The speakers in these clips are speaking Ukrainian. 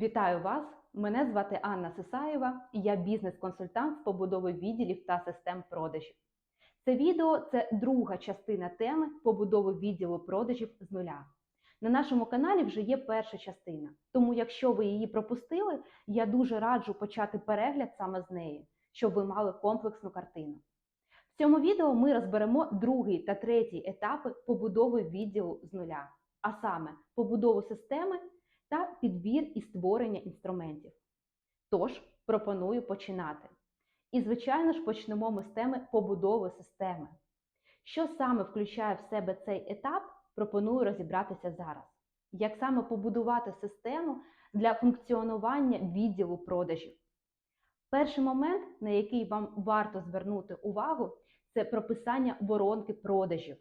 Вітаю вас! Мене звати Анна Сисаєва, і я бізнес-консультант з побудови відділів та систем продажів. Це відео це друга частина теми побудови відділу продажів з нуля. На нашому каналі вже є перша частина, тому якщо ви її пропустили, я дуже раджу почати перегляд саме з неї, щоб ви мали комплексну картину. В цьому відео ми розберемо другий та третій етапи побудови відділу з нуля, а саме побудову системи та підбір і створення інструментів. Тож пропоную починати. І, звичайно ж, почнемо ми з теми побудови системи. Що саме включає в себе цей етап, пропоную розібратися зараз. Як саме побудувати систему для функціонування відділу продажів? Перший момент, на який вам варто звернути увагу, це прописання воронки продажів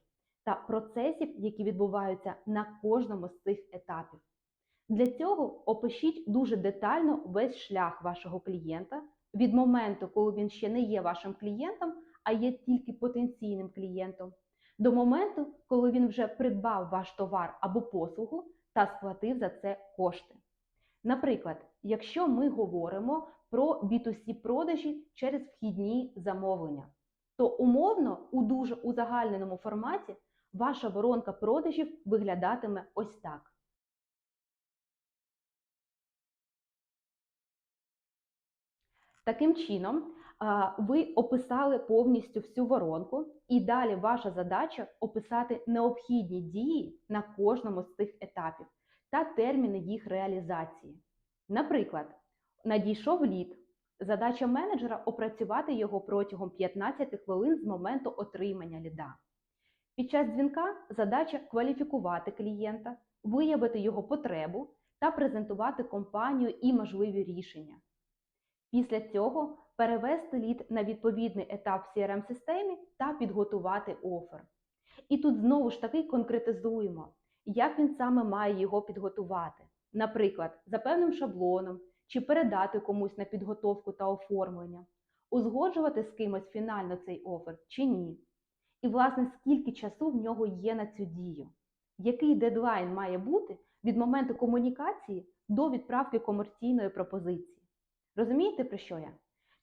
та процесів, які відбуваються на кожному з цих етапів. Для цього опишіть дуже детально весь шлях вашого клієнта від моменту, коли він ще не є вашим клієнтом, а є тільки потенційним клієнтом, до моменту, коли він вже придбав ваш товар або послугу та сплатив за це кошти. Наприклад, якщо ми говоримо про B2C продажі через вхідні замовлення, то умовно у дуже узагальненому форматі ваша воронка продажів виглядатиме ось так. Таким чином, ви описали повністю всю воронку, і далі ваша задача описати необхідні дії на кожному з цих етапів та терміни їх реалізації. Наприклад, надійшов лід. Задача менеджера опрацювати його протягом 15 хвилин з моменту отримання ліда. Під час дзвінка задача кваліфікувати клієнта, виявити його потребу та презентувати компанію і можливі рішення. Після цього перевести лід на відповідний етап в crm системі та підготувати офер. І тут знову ж таки конкретизуємо, як він саме має його підготувати. Наприклад, за певним шаблоном чи передати комусь на підготовку та оформлення, узгоджувати з кимось фінально цей офер чи ні. І, власне, скільки часу в нього є на цю дію, який дедлайн має бути від моменту комунікації до відправки комерційної пропозиції. Розумієте, про що я?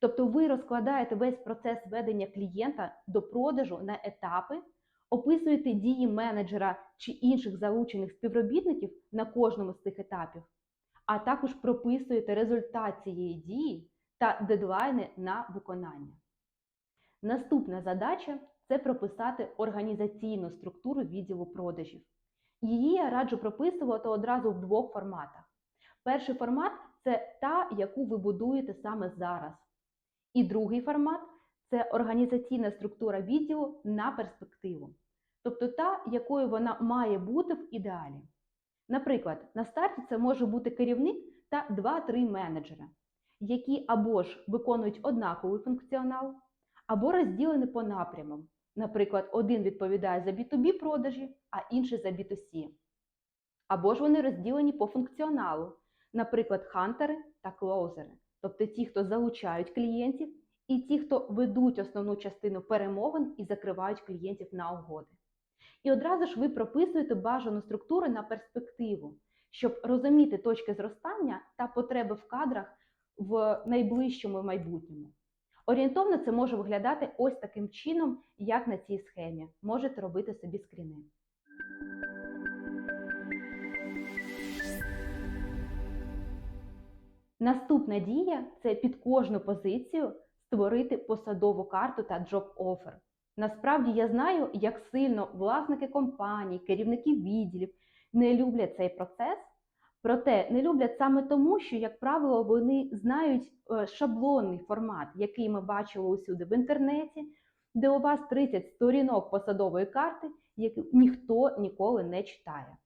Тобто ви розкладаєте весь процес ведення клієнта до продажу на етапи, описуєте дії менеджера чи інших залучених співробітників на кожному з цих етапів, а також прописуєте результат цієї дії та дедлайни на виконання. Наступна задача це прописати організаційну структуру відділу продажів. Її я раджу прописувати одразу в двох форматах. Перший формат це та, яку ви будуєте саме зараз. І другий формат це організаційна структура відділу на перспективу. Тобто та, якою вона має бути в ідеалі. Наприклад, на старті це може бути керівник та 2-3 менеджери, які або ж виконують однаковий функціонал, або розділені по напрямам. Наприклад, один відповідає за B2B продажі, а інший за B2C. Або ж вони розділені по функціоналу наприклад, хантери та клоузери, тобто ті, хто залучають клієнтів, і ті, хто ведуть основну частину перемовин і закривають клієнтів на угоди. І одразу ж ви прописуєте бажану структуру на перспективу, щоб розуміти точки зростання та потреби в кадрах в найближчому майбутньому. Орієнтовно це може виглядати ось таким чином, як на цій схемі. Можете робити собі скріни. Наступна дія це під кожну позицію створити посадову карту та offer. Насправді я знаю, як сильно власники компаній, керівники відділів не люблять цей процес, проте не люблять саме тому, що, як правило, вони знають е, шаблонний формат, який ми бачили усюди в інтернеті, де у вас 30 сторінок посадової карти, які ніхто ніколи не читає.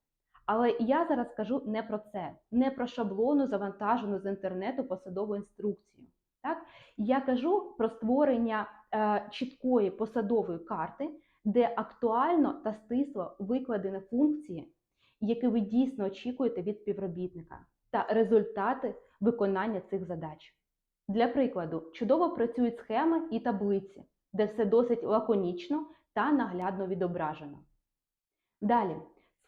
Але я зараз кажу не про це, не про шаблону, завантажену з інтернету посадову інструкцію. Так? Я кажу про створення е, чіткої посадової карти, де актуально та стисло викладені функції, які ви дійсно очікуєте від співробітника, та результати виконання цих задач. Для прикладу, чудово працюють схеми і таблиці, де все досить лаконічно та наглядно відображено. Далі.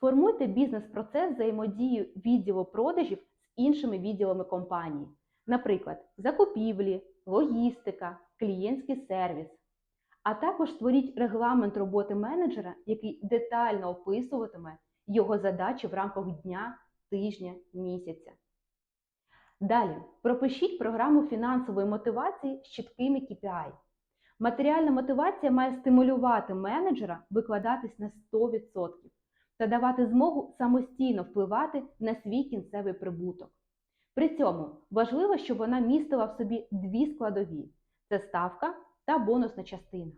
Сформуйте бізнес-процес взаємодії відділу продажів з іншими відділами компанії, наприклад, закупівлі, логістика, клієнтський сервіс. А також створіть регламент роботи менеджера, який детально описуватиме його задачі в рамках дня, тижня, місяця. Далі пропишіть програму фінансової мотивації з чіткими KPI. Матеріальна мотивація має стимулювати менеджера викладатись на 100% та давати змогу самостійно впливати на свій кінцевий прибуток. При цьому важливо, щоб вона містила в собі дві складові: це ставка та бонусна частина.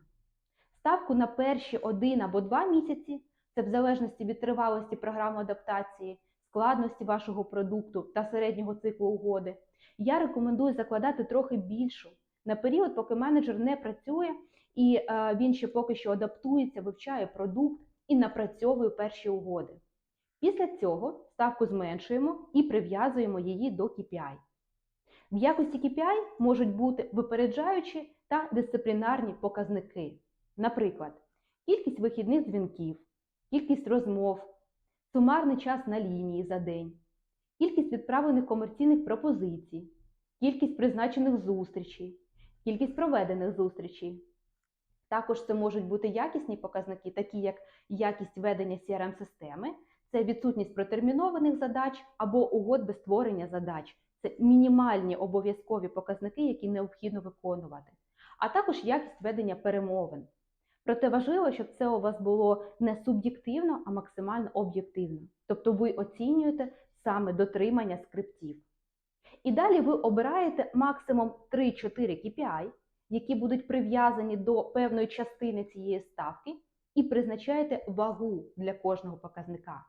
Ставку на перші один або два місяці це в залежності від тривалості програми адаптації, складності вашого продукту та середнього циклу угоди. Я рекомендую закладати трохи більшу на період, поки менеджер не працює і е, він ще поки що адаптується, вивчає продукт і напрацьовує перші угоди. Після цього ставку зменшуємо і прив'язуємо її до KPI. В якості KPI можуть бути випереджаючі та дисциплінарні показники. Наприклад, кількість вихідних дзвінків, кількість розмов, сумарний час на лінії за день, кількість відправлених комерційних пропозицій, кількість призначених зустрічей, кількість проведених зустрічей. Також це можуть бути якісні показники, такі як якість ведення CRM-системи, це відсутність протермінованих задач або угод без створення задач. Це мінімальні обов'язкові показники, які необхідно виконувати, а також якість ведення перемовин. Проте важливо, щоб це у вас було не суб'єктивно, а максимально об'єктивно. Тобто ви оцінюєте саме дотримання скриптів. І далі ви обираєте максимум 3-4 KPI, які будуть прив'язані до певної частини цієї ставки, і призначаєте вагу для кожного показника.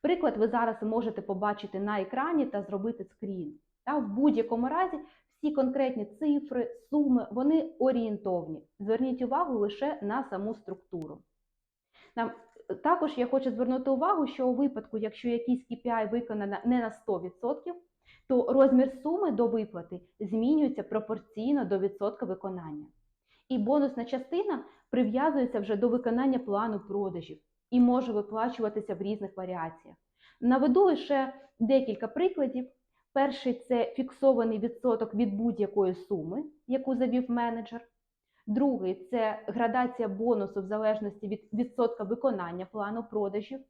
Приклад ви зараз можете побачити на екрані та зробити скрін. Та в будь-якому разі всі конкретні цифри, суми, вони орієнтовні. Зверніть увагу лише на саму структуру. Нам також я хочу звернути увагу, що у випадку, якщо якийсь KPI виконано не на 100%, то розмір суми до виплати змінюється пропорційно до відсотка виконання. І бонусна частина прив'язується вже до виконання плану продажів і може виплачуватися в різних варіаціях. Наведу лише декілька прикладів. Перший це фіксований відсоток від будь-якої суми, яку завів менеджер. Другий це градація бонусу в залежності від відсотка виконання плану продажів.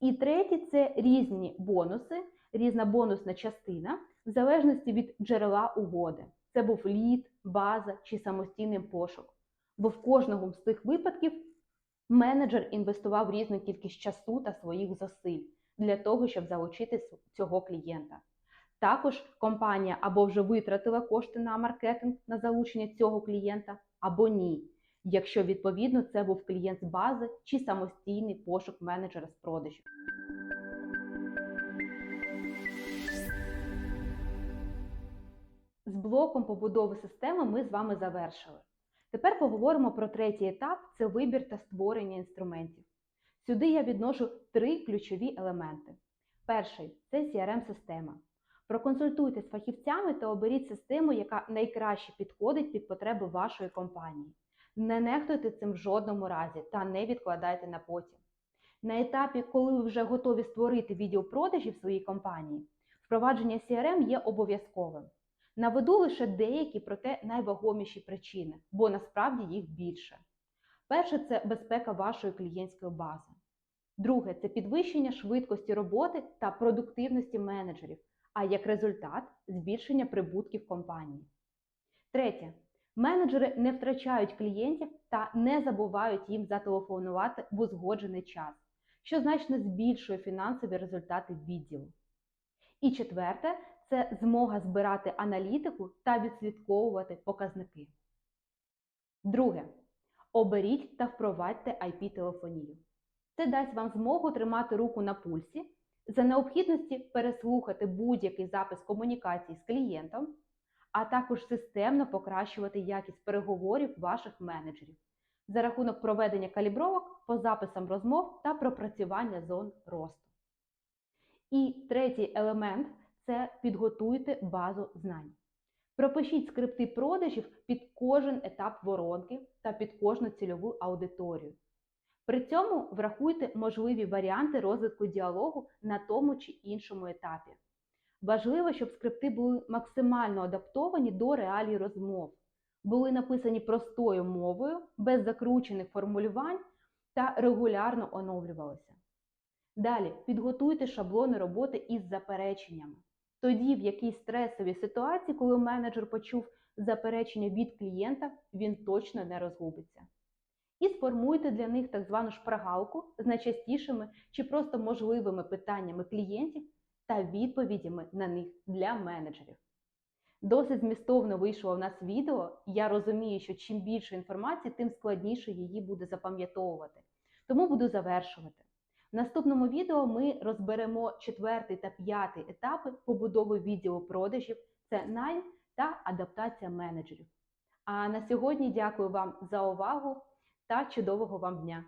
І третій це різні бонуси, різна бонусна частина в залежності від джерела угоди. Це був лід, база чи самостійний пошук. Бо в кожному з цих випадків менеджер інвестував різну кількість часу та своїх зусиль для того, щоб залучити цього клієнта. Також компанія або вже витратила кошти на маркетинг на залучення цього клієнта, або ні, якщо відповідно це був клієнт з бази чи самостійний пошук менеджера з продажів. Блоком побудови системи ми з вами завершили. Тепер поговоримо про третій етап це вибір та створення інструментів. Сюди я відношу три ключові елементи. Перший це CRM-система. Проконсультуйте з фахівцями та оберіть систему, яка найкраще підходить під потреби вашої компанії. Не нехтуйте цим в жодному разі та не відкладайте на потім. На етапі, коли ви вже готові створити відділ в своїй компанії, впровадження CRM є обов'язковим. Наведу лише деякі, проте найвагоміші причини, бо насправді їх більше. Перше це безпека вашої клієнтської бази. Друге це підвищення швидкості роботи та продуктивності менеджерів, а як результат збільшення прибутків компанії. Третє. Менеджери не втрачають клієнтів та не забувають їм зателефонувати в узгоджений час, що значно збільшує фінансові результати відділу. І четверте це змога збирати аналітику та відслідковувати показники. Друге. Оберіть та впровадьте IP-телефонію. Це дасть вам змогу тримати руку на пульсі, за необхідності переслухати будь-який запис комунікації з клієнтом, а також системно покращувати якість переговорів ваших менеджерів за рахунок проведення калібровок по записам розмов та пропрацювання зон росту. І третій елемент це підготуйте базу знань. Пропишіть скрипти продажів під кожен етап воронки та під кожну цільову аудиторію. При цьому врахуйте можливі варіанти розвитку діалогу на тому чи іншому етапі. Важливо, щоб скрипти були максимально адаптовані до реалій розмов, були написані простою мовою, без закручених формулювань та регулярно оновлювалися. Далі підготуйте шаблони роботи із запереченнями. Тоді, в якійсь стресовій ситуації, коли менеджер почув заперечення від клієнта, він точно не розгубиться. І сформуйте для них так звану шпаргалку з найчастішими чи просто можливими питаннями клієнтів та відповідями на них для менеджерів. Досить змістовно вийшло в нас відео. Я розумію, що чим більше інформації, тим складніше її буде запам'ятовувати. Тому буду завершувати. В наступному відео ми розберемо четвертий та п'ятий етапи побудови відділу продажів це найм та адаптація менеджерів. А на сьогодні дякую вам за увагу та чудового вам дня!